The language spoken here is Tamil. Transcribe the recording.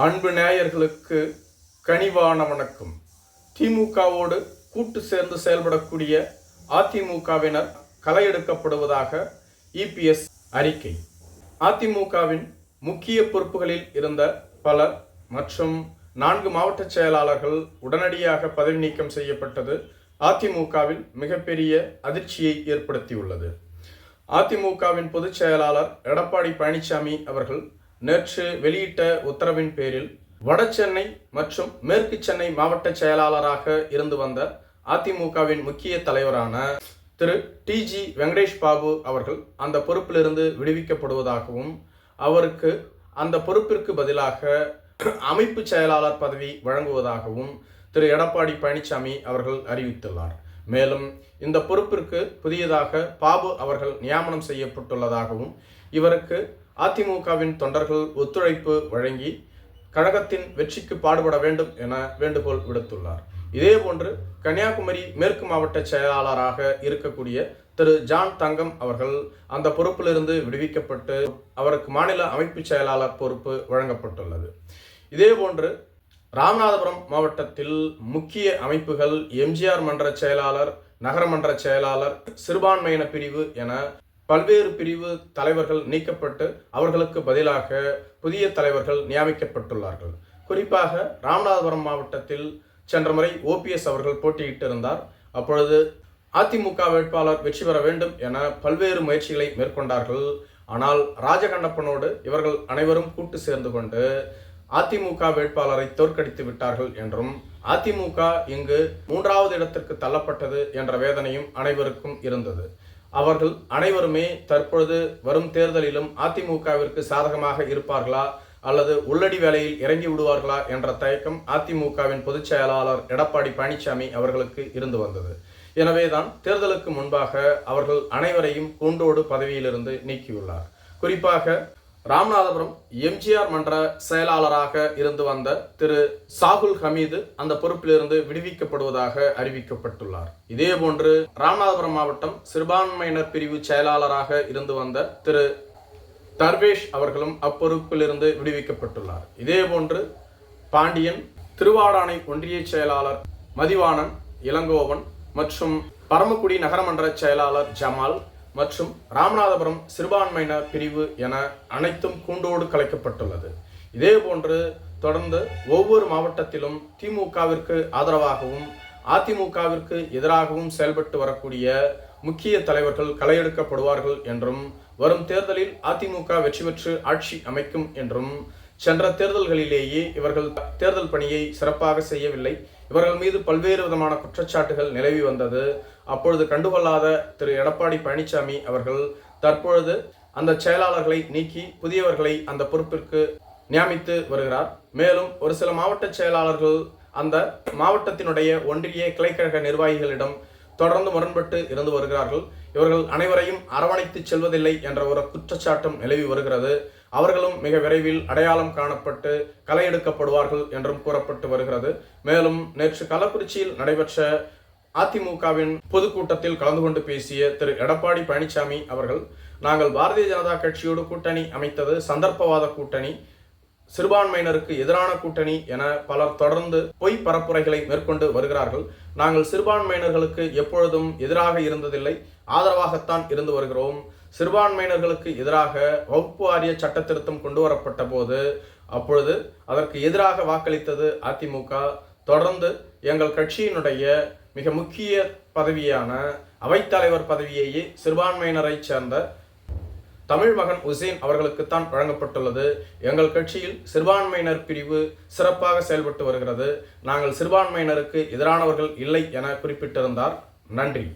அன்பு நேயர்களுக்கு கனிவான வணக்கம். திமுகவோடு கூட்டு சேர்ந்து செயல்படக்கூடிய அதிமுகவினர் களையெடுக்கப்படுவதாக இபிஎஸ் அறிக்கை. அதிமுகவின் முக்கிய பொறுப்புகளில் இருந்த பலர் மற்றும் நான்கு மாவட்ட செயலாளர்கள் உடனடியாக பதவி நீக்கம் செய்யப்பட்டது அதிமுகவில் மிகப்பெரிய அதிர்ச்சியை ஏற்படுத்தியுள்ளது. அதிமுகவின் பொதுச் செயலாளர் எடப்பாடி பழனிசாமி அவர்கள் நேற்று வெளியிட்ட உத்தரவின் பேரில் வடசென்னை மற்றும் மேற்கு சென்னை மாவட்ட செயலாளராக இருந்து வந்த அதிமுகவின் முக்கிய தலைவரான திரு டிஜி வெங்கடேஷ் பாபு அவர்கள் அந்த பொறுப்பிலிருந்து விடுவிக்கப்படுவதாகவும் அவருக்கு அந்த பொறுப்பிற்கு பதிலாக அமைப்பு செயலாளர் பதவி வழங்குவதாகவும் திரு எடப்பாடி பழனிசாமி அவர்கள் அறிவித்துள்ளார். மேலும் இந்த பொறுப்பிற்கு புதியதாக பாபு அவர்கள் நியமனம் செய்யப்பட்டுள்ளதாகவும் இவருக்கு அதிமுகவின் தொண்டர்கள் ஒத்துழைப்பு வழங்கி கழகத்தின் வெற்றிக்கு பாடுபட வேண்டும் என வேண்டுகோள் விடுத்துள்ளார். இதேபோன்று கன்னியாகுமரி மேற்கு மாவட்ட செயலாளராக இருக்கக்கூடிய திரு ஜான் தங்கம் அவர்கள் அந்த பொறுப்பிலிருந்து விடுவிக்கப்பட்டு அவருக்கு மாநில அமைப்பு செயலாளர் பொறுப்பு வழங்கப்பட்டுள்ளது. இதேபோன்று ராமநாதபுரம் மாவட்டத்தில் முக்கிய அமைப்புகள் எம்ஜிஆர் மன்ற செயலாளர் நகரமன்ற செயலாளர் சிறுபான்மையின பிரிவு என பல்வேறு பிரிவு தலைவர்கள் நீக்கப்பட்டு அவர்களுக்கு பதிலாக புதிய தலைவர்கள் நியமிக்கப்பட்டுள்ளார்கள். குறிப்பாக ராமநாதபுரம் மாவட்டத்தில் சென்ற முறை ஓபிஎஸ் அவர்கள் போட்டியிட்டிருந்தார். அப்பொழுது அதிமுக வேட்பாளர் வெற்றி பெற வேண்டும் என பல்வேறு முயற்சிகளை மேற்கொண்டார்கள். ஆனால் ராஜகண்ணப்பனோடு இவர்கள் அனைவரும் கூட்டு சேர்ந்து கொண்டு அதிமுக வேட்பாளரை தோற்கடித்து விட்டார்கள் என்றும் அதிமுக இங்கு மூன்றாவது இடத்திற்கு தள்ளப்பட்டது என்ற வேதனையும் அனைவருக்கும் இருந்தது. அவர்கள் அனைவருமே தற்பொழுது வரும் தேர்தலிலும் அதிமுகவிற்கு சாதகமாக இருப்பார்களா அல்லது உள்ளடி வேலையில் இறங்கி விடுவார்களா என்ற தயக்கம் அதிமுகவின் பொதுச் செயலாளர் எடப்பாடி பழனிசாமி அவர்களுக்கு இருந்து வந்தது. எனவேதான் தேர்தலுக்கு முன்பாக அவர்கள் அனைவரையும் கூண்டோடு பதவியிலிருந்து நீக்கியுள்ளார். குறிப்பாக ராமநாதபுரம் எம்ஜிஆர் மன்ற செயலாளராக இருந்து வந்த திரு சாகுல் ஹமீது அந்த பொறுப்பிலிருந்து விடுவிக்கப்படுவதாக அறிவிக்கப்பட்டுள்ளார். இதேபோன்று ராமநாதபுரம் மாவட்டம் சிறுபான்மையினர் பிரிவு செயலாளராக இருந்து வந்த திரு தர்வேஷ் அவர்களும் அப்பொறுப்பிலிருந்து விடுவிக்கப்பட்டுள்ளார். இதேபோன்று பாண்டியன் திருவாடானை ஒன்றிய செயலாளர் மதிவாணன் இளங்கோவன் மற்றும் பரமக்குடி நகரமன்ற செயலாளர் ஜமால் மற்றும் ராமநாதபுரம் சிறுபான்மையினர் பிரிவு என அனைத்தும் கூண்டோடு கலைக்கப்பட்டுள்ளது. இதேபோன்று தொடர்ந்து ஒவ்வொரு மாவட்டத்திலும் திமுகவிற்கு ஆதரவாகவும் அதிமுகவிற்கு எதிராகவும் செயல்பட்டு வரக்கூடிய முக்கிய தலைவர்கள் களையெடுக்கப்படுவார்கள் என்றும் வரும் தேர்தலில் அதிமுக வெற்றி பெற்று ஆட்சி அமைக்கும் என்றும் சென்ற தேர்தல்களிலேயே இவர்கள் தேர்தல் பணியை சிறப்பாக செய்யவில்லை இவர்கள் மீது பல்வேறு விதமான குற்றச்சாட்டுகள் நிலவி வந்தது. அப்பொழுது கண்டுகொள்ளாத திரு. எடப்பாடி பழனிசாமி அவர்கள் தற்பொழுது அந்த செயலாளர்களை நீக்கி புதியவர்களை அந்த பொறுப்பிற்கு நியமித்து வருகிறார். மேலும் ஒரு சில மாவட்ட செயலாளர்கள் அந்த மாவட்டத்தினுடைய ஒன்றிய கிளைக்கழக நிர்வாகிகளிடம் தொடர்ந்து முரண்பட்டு இருந்து வருகிறார்கள். இவர்கள் அனைவரையும் அரவணைத்து செல்வதில்லை என்ற ஒரு குற்றச்சாட்டும் நிலவி வருகிறது. அவர்களும் மிக விரைவில் அடையாளம் காணப்பட்டு களை எடுக்கப்படுவார்கள் என்றும் கூறப்பட்டு வருகிறது. மேலும் நேற்று கள்ளக்குறிச்சியில் நடைபெற்ற அதிமுகவின் பொதுக்கூட்டத்தில் கலந்து கொண்டு பேசிய திரு எடப்பாடி பழனிசாமி அவர்கள் நாங்கள் பாரதிய ஜனதா கட்சியோடு கூட்டணி அமைத்தது சந்தர்ப்பவாத கூட்டணி சிறுபான்மையினருக்கு எதிரான கூட்டணி என பலர் தொடர்ந்து பொய் பரப்புரைகளை மேற்கொண்டு வருகிறார்கள். நாங்கள் சிறுபான்மையினர்களுக்கு எப்பொழுதும் எதிராக இருந்ததில்லை ஆதரவாகத்தான் இருந்து வருகிறோம். சிறுபான்மையினர்களுக்கு எதிராக வகுப்பு வாரிய சட்ட திருத்தம் கொண்டு வரப்பட்ட போது அப்பொழுது அதற்கு எதிராக வாக்களித்தது அதிமுக. தொடர்ந்து எங்கள் கட்சியினுடைய மிக முக்கிய பதவியான அவைத்தலைவர் பதவியையே சிறுபான்மையினரை சேர்ந்த தமிழ் மகன் உசேன் அவர்களுக்குத்தான் வழங்கப்பட்டுள்ளது. எங்கள் கட்சியில் சிறுபான்மையினர் பிரிவு சிறப்பாக செயல்பட்டு வருகிறது. நாங்கள் சிறுபான்மையினருக்கு எதிரானவர்கள் இல்லை என குறிப்பிட்டிருந்தார். நன்றி.